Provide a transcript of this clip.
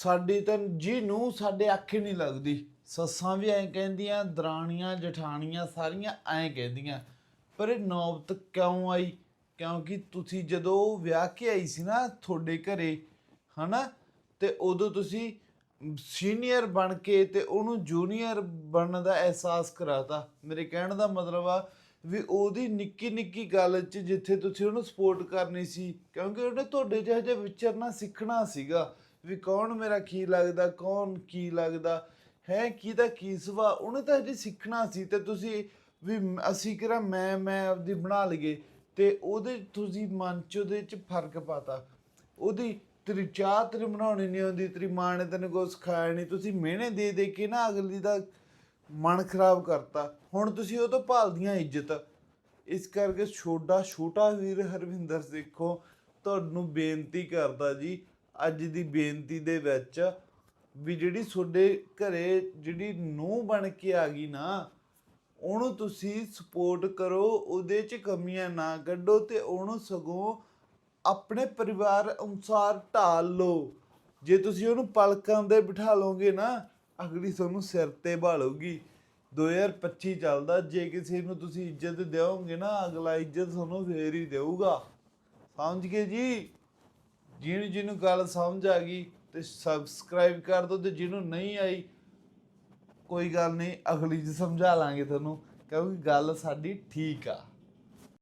ਸਾਡੀ ਤਾਂ ਜੀ ਨੂੰ ਸਾਡੇ ਅੱਖੇ ਨਹੀਂ ਲੱਗਦੀ। ਸੱਸਾਂ ਵੀ ਐਂ ਕਹਿੰਦੀਆਂ, ਦਰਾਣੀਆਂ, ਜਠਾਣੀਆਂ ਸਾਰੀਆਂ ਐਂ ਕਹਿੰਦੀਆਂ। ਪਰ ਇਹ ਨੌਬਤ ਕਿਉਂ ਆਈ? ਕਿਉਂਕਿ ਤੁਸੀਂ ਜਦੋਂ ਵਿਆਹ ਕੇ ਆਈ ਸੀ ਨਾ ਤੁਹਾਡੇ ਘਰੇ, ਹਨਾ? ਤੇ ਉਦੋਂ ਤੁਸੀਂ ਸੀਨੀਅਰ ਬਣ ਕੇ ਤੇ ਉਹਨੂੰ ਜੂਨੀਅਰ ਬਣਨ ਦਾ ਅਹਿਸਾਸ ਕਰਾਤਾ। ਮੇਰੇ ਕਹਿਣ ਦਾ ਮਤਲਬ ਆ ਵੀ ਉਹਦੀ ਨਿੱਕੀ ਨਿੱਕੀ ਗੱਲ 'ਚ ਜਿੱਥੇ ਤੁਸੀਂ ਉਹਨੂੰ ਸਪੋਰਟ ਕਰਨੀ ਸੀ, ਕਿਉਂਕਿ ਉਹਨੇ ਤੁਹਾਡੇ ਜਿਹੇ ਜਿਹੇ ਵਿਚਰਨਾ ਸਿੱਖਣਾ ਸੀਗਾ। ਵੀ ਕੌਣ ਮੇਰਾ ਕੀ ਲੱਗਦਾ, ਕੌਣ ਕੀ ਲੱਗਦਾ? ਹੈ ਕਿਹਦਾ ਕੀ ਸੁਭਾਅ ਉਹਨੇ ਤਾਂ ਹਜੇ ਸਿੱਖਣਾ ਸੀ ਤੇ ਤੁਸੀਂ ਵੀ ਅਸੀਂ ਕਿਹੜਾ ਮੈਂ ਮੈਂ ਆਪਦੀ ਬਣਾ ਲਈਏ ਤੇ ਉਹਦੇ ਤੁਸੀਂ ਮਨ 'ਚ ਉਹਦੇ 'ਚ ਫ਼ਰਕ ਪਾਤਾ। ਉਹਦੀ ਤੇਰੀ ਚਾਹ ਤੇਰੀ ਬਣਾਉਣੀ ਨਹੀਂ ਆਉਂਦੀ, ਤੇਰੀ ਮਾਂ ਨੇ ਤੈਨੂੰ ਕੁਛ ਸਿਖਾਇਆ ਨਹੀਂ ਤੁਸੀਂ ਮਿਹਣੇ ਦੇ ਦੇ ਕੇ ਨਾ ਅਗਲੀ ਦਾ ਮਨ ਖਰਾਬ ਕਰਤਾ। ਹੁਣ ਤੁਸੀਂ ਉਹ ਤੋਂ ਭਾਲਦੀਆਂ ਇੱਜ਼ਤ। ਇਸ ਕਰਕੇ ਛੋਟਾ ਛੋਟਾ ਵੀਰ ਹਰਵਿੰਦਰ, ਦੇਖੋ, ਤੁਹਾਨੂੰ ਬੇਨਤੀ ਕਰਦਾ ਜੀ ਅੱਜ ਦੀ ਬੇਨਤੀ ਦੇ ਵਿੱਚ ਵੀ ਜਿਹੜੀ ਤੁਹਾਡੇ ਘਰੇ ਜਿਹੜੀ ਨੂੰਹ ਬਣ ਕੇ ਆ ਗਈ ਨਾ, ਉਹਨੂੰ ਤੁਸੀਂ ਸਪੋਰਟ ਕਰੋ, ਉਹਦੇ 'ਚ ਕਮੀਆਂ ਨਾ ਕੱਢੋ ਤੇ ਉਹਨੂੰ ਸਗੋਂ ਆਪਣੇ ਪਰਿਵਾਰ ਅਨੁਸਾਰ ਢਾਲ ਲਓ। ਜੇ ਤੁਸੀਂ ਉਹਨੂੰ ਪਲਕਾਂ ਦੇ ਬਿਠਾ ਲਓਗੇ ਨਾ, ਅਗਲੀ ਤੁਹਾਨੂੰ ਸਿਰ ਤੇ ਭਾਲੂਗੀ 2025 ਚੱਲਦਾ, ਜੇ ਕਿਸੇ ਨੂੰ ਤੁਸੀਂ ਇੱਜ਼ਤ ਦਿਓਗੇ ਨਾ, ਅਗਲਾ ਇੱਜ਼ਤ ਤੁਹਾਨੂੰ ਫੇਰ ਹੀ ਦੇਊਗਾ। ਸਮਝ ਗਏ ਜੀ? ਜਿਹਨੂੰ ਜਿਹਨੂੰ ਗੱਲ ਸਮਝ ਆ ਗਈ ਤੇ ਸਬਸਕ੍ਰਾਈਬ ਕਰ ਦਿਓ ਤੇ ਜਿਹਨੂੰ ਨਹੀਂ ਆਈ, ਕੋਈ ਗੱਲ ਨਹੀਂ, ਅਗਲੀ ਚ ਸਮਝਾ ਲਾਂਗੇ ਤੁਹਾਨੂੰ, ਕਿਉਂਕਿ ਗੱਲ ਸਾਡੀ ਠੀਕ ਆ।